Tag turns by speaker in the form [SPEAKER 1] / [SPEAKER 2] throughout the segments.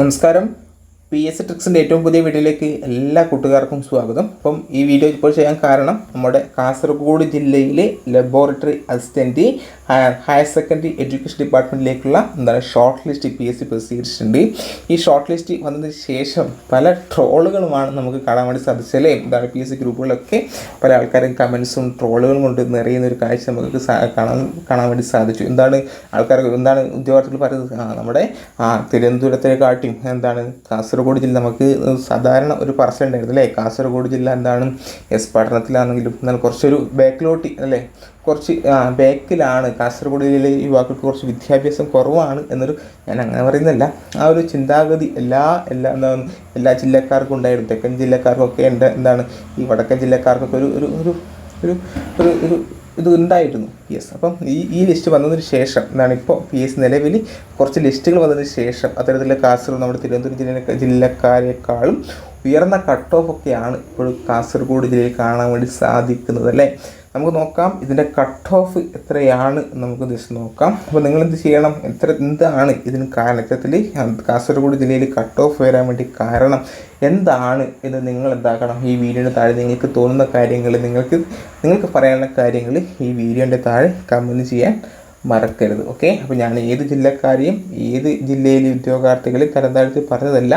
[SPEAKER 1] നമസ്കാരം. P S ട്രിക്സിന്റെ ഏറ്റവും പുതിയ വീഡിയോയിലേക്ക് എല്ലാ കൂട്ടുകാർക്കും സ്വാഗതം. അപ്പം ഈ വീഡിയോ ഇപ്പോൾ ചെയ്യാൻ കാരണം നമ്മുടെ കാസർഗോഡ് ജില്ലയിലെ laboratory assistant higher secondary education ഡിപ്പാർട്ട്മെന്റിലേക്കുള്ള എന്താണ് short list P S C പ്രസിദ്ധീകരിച്ചിട്ടുണ്ട്. ഈ ഷോർട്ട് ലിസ്റ്റ് വന്നതിന് ശേഷം പല ട്രോളുകളുമാണ് നമുക്ക് കാണാൻ വേണ്ടി സാധിച്ചത് അല്ലേ? എന്താണ് പി എസ് സി ഗ്രൂപ്പുകളൊക്കെ പല ആൾക്കാരും കമൻസും ട്രോളുകളും കൊണ്ട് നിറയുന്ന ഒരു കാഴ്ച നമുക്ക് കാണാൻ കാണാൻ വേണ്ടി സാധിച്ചു. എന്താണ് ആൾക്കാർ എന്താണ് ഉദ്യോഗാർത്ഥികൾ പറയുന്നത്? നമ്മുടെ ആ തിരുവനന്തപുരത്തെക്കാട്ടിയും എന്താണ് കാസർഗോഡ് ജില്ല നമുക്ക് സാധാരണ ഒരു പറച്ചിലുണ്ടായിരുന്നു അല്ലേ? കാസർഗോഡ് ജില്ല എന്താണ്? എസ് പഠനത്തിലാണെങ്കിലും എന്താണ് കുറച്ചൊരു ബാക്കിലോട്ട് അല്ലേ? കുറച്ച് ബാക്കിലാണ് കാസർഗോഡ് ജില്ലയിലെ യുവാക്കൾക്ക് കുറച്ച് വിദ്യാഭ്യാസം കുറവാണ് എന്നൊരു ഞാൻ അങ്ങനെ പറയുന്നില്ല ആ ഒരു ചിന്താഗതി എല്ലാ എല്ലാ എന്താണ് എല്ലാ ജില്ലക്കാർക്കും ഉണ്ടായിരുന്നു. തെക്കൻ ജില്ലക്കാർക്കൊക്കെ ഉണ്ട് എന്താണ് ഈ വടക്കൻ ജില്ലക്കാർക്കൊക്കെ ഒരു ഒരു ഒരു ഒരു ഒരു ഒരു ഇത് ഉണ്ടായിരുന്നു. യെസ് അപ്പം ഈ ഈ ലിസ്റ്റ് വന്നതിന് ശേഷം എന്താണ് ഇപ്പോൾ പി എസ് നിലവിൽ കുറച്ച് ലിസ്റ്റുകൾ വന്നതിന് ശേഷം അത്തരത്തിലുള്ള കാസർഗോഡ് നമ്മുടെ തിരുവനന്തപുരം ജില്ല ജില്ലക്കാരെക്കാളും ഉയർന്ന കട്ട് ഓഫ് ഒക്കെയാണ് ഇപ്പോഴും കാസർഗോഡ് ജില്ലയിൽ കാണാൻ വേണ്ടി സാധിക്കുന്നത് അല്ലേ? നമുക്ക് നോക്കാം ഇതിന്റെ കട്ട് ഓഫ് എത്രയാണ് നമുക്ക് ജസ്റ്റ് നോക്കാം. അപ്പോൾ നിങ്ങൾ എന്ത് ചെയ്യണം? എത്ര എന്താണ് ഇതിന് കാരണം ഇത്തരത്തിൽ കാസർഗോഡ് ജില്ലയിൽ കട്ട് ഓഫ് വരാൻ വേണ്ടി കാരണം? എന്താണ് എന്ന് നിങ്ങൾ എന്താക്കണം? ഈ വീഡിയോയുടെ താഴെ നിങ്ങൾക്ക് തോന്നുന്ന കാര്യങ്ങൾ നിങ്ങൾക്ക് നിങ്ങൾക്ക് പറയാനുള്ള കാര്യങ്ങൾ ഈ വീഡിയോന്റെ താഴെ കമന്റ് ചെയ്യാൻ മറക്കരുത് ഓക്കെ അപ്പോൾ ഞാൻ ഏത് ജില്ലക്കാരെയും ഏത് ജില്ലയിലെ ഉദ്യോഗാർത്ഥികളെ തരം താഴ്ത്തി പറഞ്ഞതല്ല.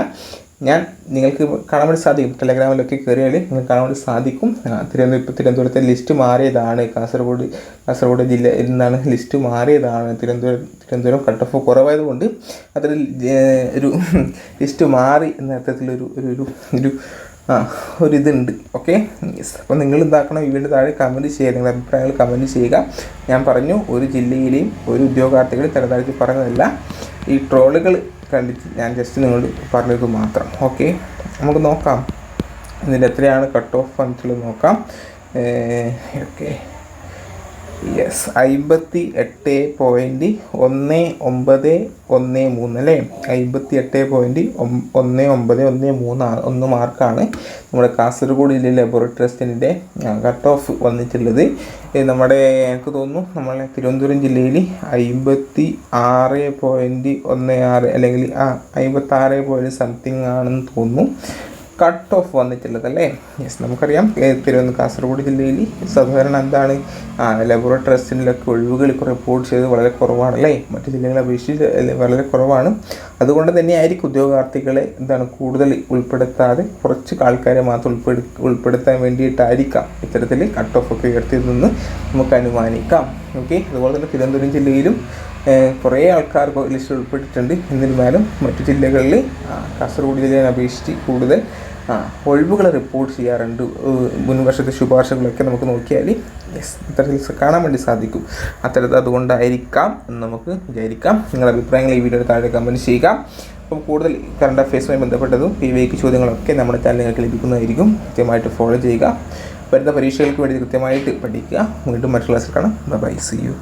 [SPEAKER 1] ഞാൻ നിങ്ങൾക്ക് കാണാൻ വേണ്ടി സാധിക്കും. ടെലഗ്രാമിലൊക്കെ കയറിയാൽ നിങ്ങൾക്ക് കാണാൻ വേണ്ടി സാധിക്കും. തിരുവനന്തപുരം തിരുവനന്തപുരത്തെ ലിസ്റ്റ് മാറിയതാണ്. കാസർഗോഡ് കാസർഗോഡ് ജില്ല നിന്നാണ് ലിസ്റ്റ് മാറിയതാണ്. തിരുവനന്തപുരം തിരുവനന്തപുരം കട്ട് ഓഫ് കുറവായതുകൊണ്ട് അതിൽ ഒരു ലിസ്റ്റ് മാറി എന്ന അർത്ഥത്തിലൊരു ഒരു ഒരു ഒരു ആ ഒരു ഇതുണ്ട് ഓക്കെ അപ്പോൾ നിങ്ങൾ ഇതാക്കണം. വീഡിയോ താഴെ കമന്റ് ചെയ്യുക. നിങ്ങളുടെ അഭിപ്രായങ്ങൾ കമന്റ് ചെയ്യുക. ഞാൻ പറഞ്ഞു ഒരു ജില്ലയിലെയും ഒരു ഉദ്യോഗാർത്ഥികളെയും തലതാഴ്ച പറഞ്ഞതല്ല ഈ ട്രോളുകൾ കണ്ടിട്ട് ഞാൻ ജസ്റ്റ് നിങ്ങളോട് പറഞ്ഞത് മാത്രം. ഓക്കെ നമുക്ക് നോക്കാം. ഇതിന്റെ എത്രയാണ് കട്ട് ഓഫ് വന്നിട്ടുള്ളത് നോക്കാം. ഓക്കെ യെസ് അമ്പത്തി എട്ട് പോയിന്റ് ഒന്ന് ഒമ്പത് ഒന്ന് മൂന്ന് അല്ലേ? അമ്പത്തി എട്ട് പോയിന്റ് ഒന്ന് ഒമ്പത് ഒന്ന് മൂന്ന് ഒന്ന് മാർക്കാണ് നമ്മുടെ കാസർഗോഡ് ജില്ലയിലെ ലബോറട്ടറി ടെസ്റ്റിന്റെ കട്ട് ഓഫ് വന്നിട്ടുള്ളത് നമ്മുടെ എനിക്ക് തോന്നുന്നു നമ്മളെ തിരുവനന്തപുരം ജില്ലയിൽ അമ്പത്തി ആറ് പോയിന്റ് ഒന്ന് ആറ് അല്ലെങ്കിൽ ആ അമ്പത്താറ് പോയിന്റ് സംതിങ് ആണെന്ന് തോന്നുന്നു. കട്ട് ഓഫ് വന്നിട്ടുള്ളത് അല്ലേ യെസ് നമുക്കറിയാം തിരുവനന്തപുരം കാസർഗോഡ് ജില്ലയിൽ സാധാരണ എന്താണ് ലബോറട്ടറി ടെസ്റ്റിലൊക്കെ ഒഴിവുകൾ റിപ്പോർട്ട് ചെയ്ത് വളരെ കുറവാണ് അല്ലേ മറ്റു ജില്ലകളെ അപേക്ഷിച്ച് വളരെ കുറവാണ്. അതുകൊണ്ട് തന്നെയായിരിക്കും ഉദ്യോഗാർത്ഥികളെ എന്താണ് കൂടുതൽ ഉൾപ്പെടുത്താതെ കുറച്ച് ആൾക്കാരെ മാത്രം ഉൾപ്പെടു ഉൾപ്പെടുത്താൻ വേണ്ടിയിട്ടായിരിക്കാം ഇത്തരത്തിൽ കട്ട് ഓഫ് ഒക്കെ ഉയർത്തിയതെന്ന് നമുക്ക് അനുമാനിക്കാം. ഓക്കെ അതുപോലെ തന്നെ തിരുവനന്തപുരം ജില്ലയിലും കുറേ ആൾക്കാർ ലിസ്റ്റിൽ ഉൾപ്പെട്ടിട്ടുണ്ട്. എന്നിരുന്നാലും മറ്റു ജില്ലകളിൽ കാസർഗോഡ് ജില്ലയെ അപേക്ഷിച്ച് കൂടുതൽ ഒഴിവുകൾ റിപ്പോർട്ട് ചെയ്യാറുണ്ട്. മുൻവർഷത്തെ മുൻ ശുപാർശകളൊക്കെ നമുക്ക് നോക്കിയാൽ ഇത്തരത്തിൽ കാണാൻ വേണ്ടി സാധിക്കും. അത്തരത്തിൽ അതുകൊണ്ടായിരിക്കാം എന്ന് നമുക്ക് വിചാരിക്കാം. നിങ്ങളുടെ അഭിപ്രായങ്ങൾ ഈ വീഡിയോയുടെ താഴെ കമന്റ് ചെയ്യുക. അപ്പം കൂടുതൽ കറണ്ട് അഫയേഴ്സുമായി ബന്ധപ്പെട്ടതും പി വൈക്ക് ചോദ്യങ്ങളൊക്കെ നമ്മുടെ ചാനൽ നിങ്ങൾക്ക് ലഭിക്കുന്നതായിരിക്കും. കൃത്യമായിട്ട് ഫോളോ ചെയ്യുക. വരുന്ന പരീക്ഷകൾക്ക് വേണ്ടി കൃത്യമായിട്ട് പഠിക്കുക. വീണ്ടും മറ്റു ക്ലാസ്സിൽ കാണാം. By C U